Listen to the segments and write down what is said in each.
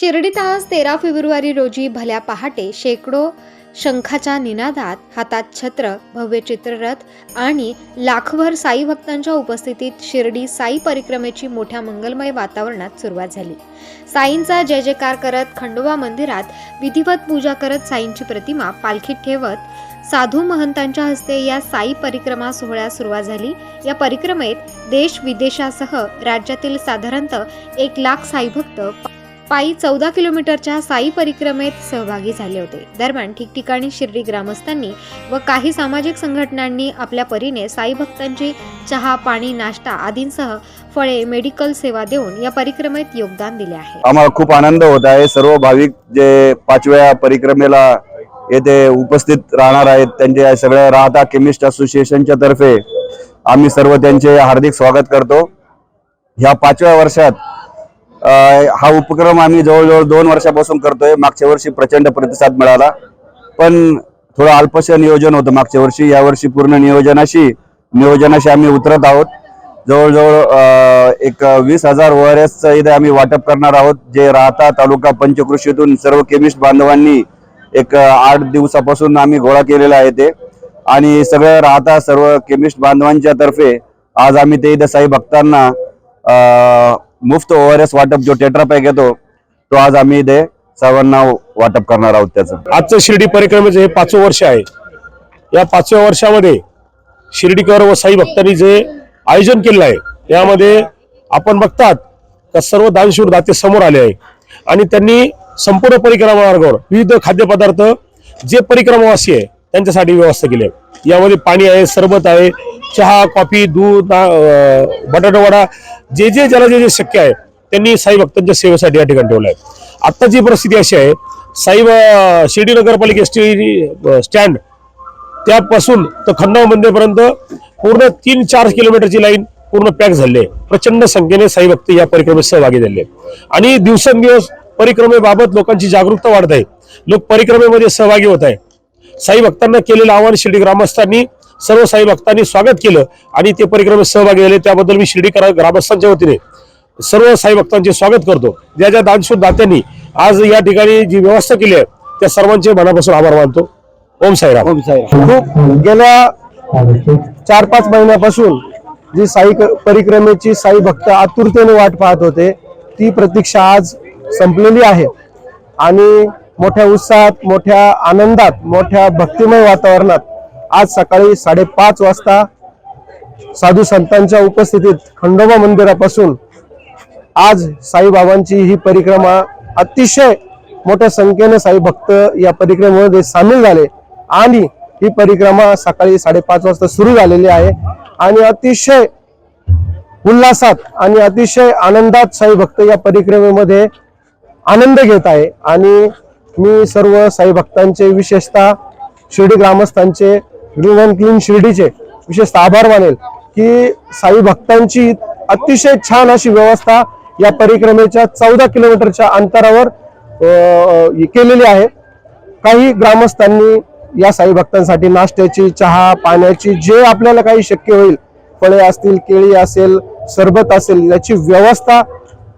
शिर्डीत आज तेरा फेब्रुवारी रोजी भल्या पहाटे शेकडो शंखाच्या निनादात हातात छत्र भव्य चित्ररथ आणि लाखभर साई भक्तांच्या उपस्थितीत शिर्डी साई परिक्रमेची मोठ्या मंगलमय वातावरणात सुरुवात झाली. साईंचा जय जयकार करत खंडोबा मंदिरात विधिवत पूजा करत साईंची प्रतिमा पालखीत ठेवत साधू महंतांच्या हस्ते या साई परिक्रमा सोहळ्यास सुरुवात झाली. या परिक्रमेत देश विदेशासह राज्यातील साधारणतः एक लाख साईभक्त पायी चौदा किलोमीटरच्या साई परिक्रमेत सहभागी झाले होते. दरम्यान ठिकठिकाणी शिर्डी ग्रामस्थांनी व काही सामाजिक संघटनांनी आपल्या परीने साई भक्तांची चहा पाणी नाश्ता आदींसह फळे मेडिकल सेवा देऊन या परिक्रमेत योगदान दिले आहे. आम्हाला खूप आनंद होत आहे. सर्व भाविक जे पाचव्या परिक्रमेला येथे उपस्थित राहणार आहेत त्यांचे सगळ्या राहता केमिस्ट असोसिएशनच्या तर्फे आम्ही सर्व त्यांचे हार्दिक स्वागत करतो. ह्या पाचव्या वर्षात हा उपक्रम आम्ही जवळजवळ दोन वर्षापासून करतोय. मागच्या वर्षी प्रचंड प्रतिसाद मिळाला. पण थोडं अल्पशा नियोजन होतं मागच्या वर्षी. यावर्षी पूर्ण नियोजनाशी नियोजनाशी आम्ही उतरत आहोत. जवळजवळ एक वीस हजार ओ आर एसचं इथे आम्ही वाटप करणार आहोत. जे राहता तालुका पंचकृषीतून सर्व केमिस्ट बांधवांनी एक आठ दिवसापासून आम्ही गोळा केलेला आहे ते. आणि सगळं राहता सर्व केमिस्ट बांधवांच्या तर्फे आज आम्ही ते इथे साई भक्तांना मुफ्त ओ आर एस वाटप जो टेट्रापॅक येतो तो आज आम्ही इथे सर्वांना वाटप करणार आहोत त्याचं. आजचं शिर्डी परिक्रमेचं हे पाचवं वर्ष आहे. या पाचव्या वर्षामध्ये शिर्डीकर व साई भक्तांनी जे आयोजन केलेलं आहे यामध्ये आपण बघतात का सर्व दानशूर दाते समोर आले आहे. आणि त्यांनी संपूर्ण परिक्रमा मार्गावर विविध खाद्यपदार्थ जे परिक्रमावासी आहे त्यांच्यासाठी व्यवस्था केली आहे. यामध्ये पाणी आहे सरबत आहे चहा कॉफी दूध ना- बटाटा वडा जे जे ज्याला जे जे शक्य आहे त्यांनी साई भक्तांच्या सेवेसाठी या ठिकाणी ठेवलं आहे. आत्ताची परिस्थिती अशी आहे साई शिर्डी नगरपालिका एसटी स्टँड त्यापासून तर खंडाव मंदिरपर्यंत पूर्ण तीन चार किलोमीटरची लाईन पूर्ण पॅक झाली आहे. प्रचंड संख्येने साई भक्त या परिक्रमेत सहभागी झाले आणि दिवसेंदिवस परिक्रमेबाबत लोकांची जागरूकता वाढत आहे. लोक परिक्रमेमध्ये सहभागी होत आहे साई भक्तांना केलेलं आवाहन शिर्डी ग्रामस्थांनी सर्व साई भक्तांनी स्वागत केलं आणि ते परिक्रमेत सहभागी झाले. त्याबद्दल मी शिर्डी ग्रामस्थांच्या वतीने सर्व साई भक्तांचे स्वागत करतो. ज्या ज्या दानशूर दात्यांनी आज या ठिकाणी जी व्यवस्था केली आहे त्या सर्वांचे मनापासून आभार मानतो. ओम साईराम. खूप गेल्या चार पाच महिन्यापासून जी साई परिक्रमेची साई भक्त आतुरतेने वाट पाहत होते ती प्रतीक्षा आज संपलेली आहे. आणि मोठ्या उत्साहात मोठ्या आनंदात मोठ्या भक्तिमय वातावरणात आज सकाळी साडेपाच वाजता साधू संतांच्या उपस्थितीत खंडोबा मंदिरापासून आज साईबाबांची ही परिक्रमा अतिशय मोठ्या संख्येने साई भक्त या परिक्रमेमध्ये सामील झाले आणि ही परिक्रमा सकाळी साडेपाच वाजता सुरू झालेली आहे आणि अतिशय उल्हासात आणि अतिशय आनंदात साई भक्त या परिक्रमेमध्ये आनंद घेत आहे आणि मी सर्व साई भक्तांचे विशेषतः शिर्डी ग्रामस्थांचे ग्रीन अँड क्लीन शिर्डीचे विशेषतः आभार मानेल की साई भक्तांची अतिशय छान अशी व्यवस्था या परिक्रमेच्या चौदा किलोमीटरच्या अंतरावर केलेली आहे. काही ग्रामस्थांनी या साई भक्तांसाठी नाश्त्याची चहा पाण्याची जे आपल्याला काही शक्य होईल फळे असतील केळी असेल सरबत असेल याची व्यवस्था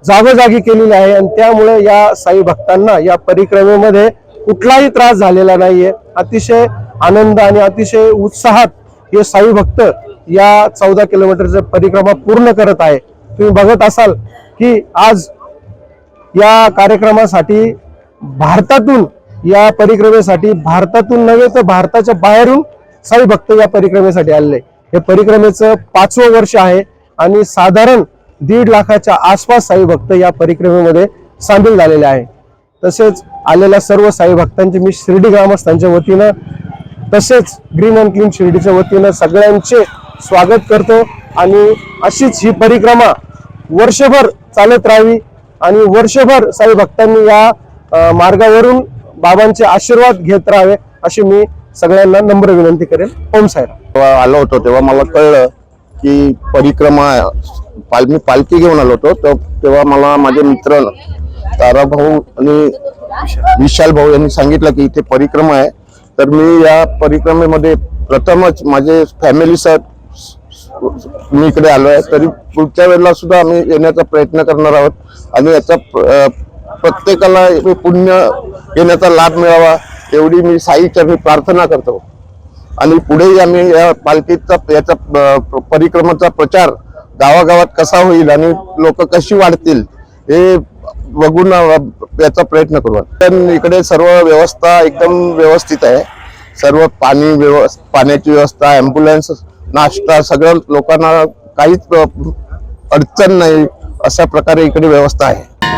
जागोजागी केलेली आहे आणि त्यामुळे या साई भक्तांना या परिक्रमेमध्ये कुठलाही त्रास झालेला नाहीये. अतिशय आनंद आणि अतिशय उत्साहात हे साई भक्त या चौदा किलोमीटरचा परिक्रमा पूर्ण करत आहे. तुम्ही बघत असाल की आज या कार्यक्रमासाठी भारतातून या परिक्रमेसाठी भारतातून नव्हे तर भारताच्या बाहेरून साई भक्त या परिक्रमेसाठी आलेले हे परिक्रमेचं पाचवं वर्ष आहे आणि साधारण दीड लाखाच्या आसपास साई भक्त या परिक्रमेमध्ये सामील झालेले आहे. तसेच आलेल्या सर्व साई भक्तांचे मी शिर्डी ग्रामस्थांच्या वतीनं तसेच ग्रीन अँड क्लीन शिर्डीच्या वतीनं सगळ्यांचे स्वागत करतो. आणि अशीच ही परिक्रमा वर्षभर चालत राहावी आणि वर्षभर साई भक्तांनी या मार्गावरून बाबांचे आशीर्वाद घेत राहावे अशी मी सगळ्यांना नम्र विनंती करेन. ओम साहेब आलो होतो तेव्हा मला कळलं की परिक्रमा पाल मी पालखी घेऊन आलो होतो. तर तेव्हा मला माझे मित्र तारा भाऊ आणि विशाल भाऊ यांनी सांगितलं की इथे परिक्रमा आहे. तर मी या परिक्रमेमध्ये प्रथमच माझे फॅमिलीसह मी इकडे आलो आहे. तरी पुढच्या वेळेला सुद्धा आम्ही येण्याचा प्रयत्न करणार आहोत. आणि याचा प्रत्येकाला पुण्य येण्याचा लाभ मिळावा एवढी मी साई चरणी प्रार्थना करतो. आणि पुढेही आम्ही या पालखीचा याचा परिक्रमाचा प्रचार गावागावात कसा होईल आणि लोक कशी वाढतील हे बघून याचा प्रयत्न करू. पण इकडे सर्व व्यवस्था एकदम व्यवस्थित आहे. सर्व पाणी व्यवस् पाण्याची व्यवस्था ॲम्ब्युलन्स नाश्ता सगळं लोकांना काहीच अडचण नाही अशा प्रकारे इकडे व्यवस्था आहे.